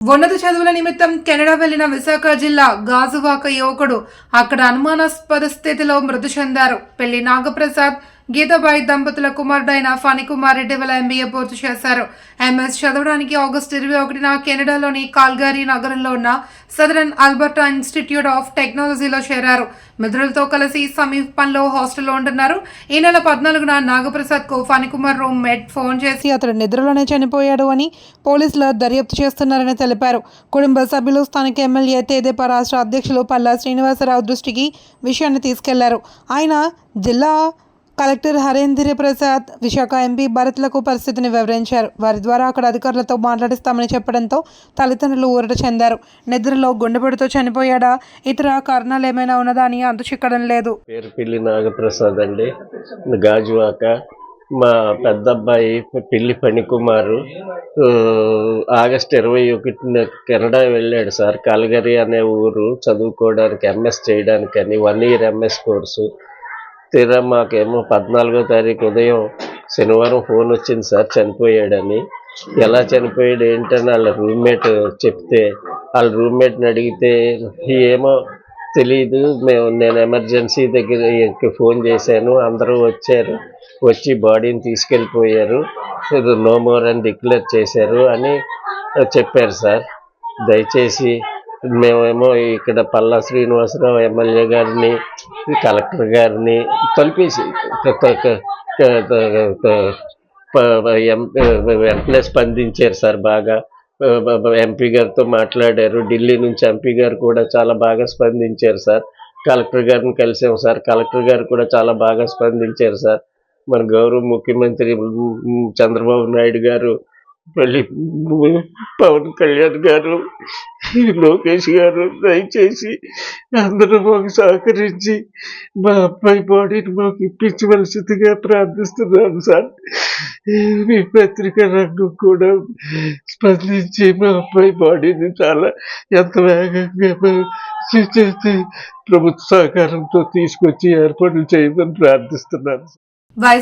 ఉన్నత చదువుల నిమిత్తం కెనడా వెళ్ళిన విశాఖ జిల్లా గాజువాక యువకుడు అక్కడ అనుమానాస్పద స్థితిలో మృతి చెందారు. పెళ్ళి నాగప్రసాద్ గీతాబాయి దంపతుల కుమారుడైన ఫణికుమార్ వల్ల ఎంబీఏ పూర్తి చేశారు. ఎంఎస్ చదవడానికి ఆగస్టు ఇరవై ఒకటిన కెనడాలోని కాల్గారీ నగరంలో ఉన్న సదరన్ అల్బర్టా ఇన్స్టిట్యూట్ ఆఫ్ టెక్నాలజీలో చేరారు. మిత్రులతో కలిసి సమీపంలో హాస్టల్లో ఉంటున్నారు. ఈ నెల పద్నాలుగున నాగప్రసాద్కు ఫణికుమార్ రూమ్ మెట్ ఫోన్ చేసి అతడు నిద్రలోనే చనిపోయాడు అని పోలీసులు దర్యాప్తు చేస్తున్నారని తెలిపారు. కుటుంబ సభ్యులు స్థానిక ఎమ్మెల్యే తేదేపా రాష్ట్ర అధ్యక్షులు పల్లా శ్రీనివాసరావు దృష్టికి విషయాన్ని తీసుకెళ్ళారు. ఆయన జిల్లా కలెక్టర్ హరేంద్ర ప్రసాద్ విశాఖ ఎంపీ భరత్లకు పరిస్థితిని వివరించారు. వారి ద్వారా అక్కడ అధికారులతో మాట్లాడిస్తామని చెప్పడంతో తల్లిదండ్రులు ఊరట చెందారు. నిద్రలో గుండెపడితో చనిపోయాడా? ఇతర కారణాలు ఏమైనా ఉన్నదా అని అంతు చిక్కడం లేదు. పేరు పిల్లి నాగప్రసాద్ అండి. గాజువాక. మా పెద్ద అబ్బాయి పిల్లి పనికుమారు. ఆగస్ట్ ఇరవై ఒకటిన కెనడా వెళ్ళాడు సార్. కాల్గరీ అనే ఊరు చదువుకోవడానికి ఎంఎస్ చేయడానికని వన్ ఇయర్ ఎంఎస్ కోర్సు. తీరా మాకేమో పద్నాలుగో తారీఖు ఉదయం శనివారం ఫోన్ వచ్చింది సార్ చనిపోయాడని. ఎలా చనిపోయాడు ఏంటని వాళ్ళ రూమ్మేట్ చెప్తే వాళ్ళ రూమ్మేట్ని అడిగితే ఏమో తెలీదు మేము నేను ఎమర్జెన్సీ దగ్గరకి ఫోన్ చేశాను అందరూ వచ్చారు వచ్చి బాడీని తీసుకెళ్ళిపోయారు నో మోర్ అని డిక్లేర్ చేశారు అని చెప్పారు సార్. దయచేసి మేమేమో ఇక్కడ పల్లా శ్రీనివాసరావు ఎమ్మెల్యే గారిని కలెక్టర్ గారిని కలిపేసి క- వెంటనే స్పందించారు సార్ బాగా. ఎంపీ గారితో మాట్లాడారు. ఢిల్లీ నుంచి ఎంపీ గారు కూడా చాలా బాగా స్పందించారు సార్. కలెక్టర్ గారిని కలిసాం సార్. కలెక్టర్ గారు కూడా చాలా బాగా స్పందించారు సార్. మన గౌరవ ముఖ్యమంత్రి చంద్రబాబు నాయుడు గారు మళ్ళీ పవన్ కళ్యాణ్ గారు లోకేష్ గారు దయచేసి అందరూ మాకు సహకరించి మా అబ్బాయి బాడీని మాకు ఇప్పించవలసిందిగా ప్రార్థిస్తున్నాను సార్. మీ పత్రిక రంగం కూడా స్పందించి మా అబ్బాయి బాడీని చాలా ఎంత వేగంగా ప్రభుత్వ సహకారంతో తీసుకొచ్చి ఏర్పాట్లు చేయమని ప్రార్థిస్తున్నాను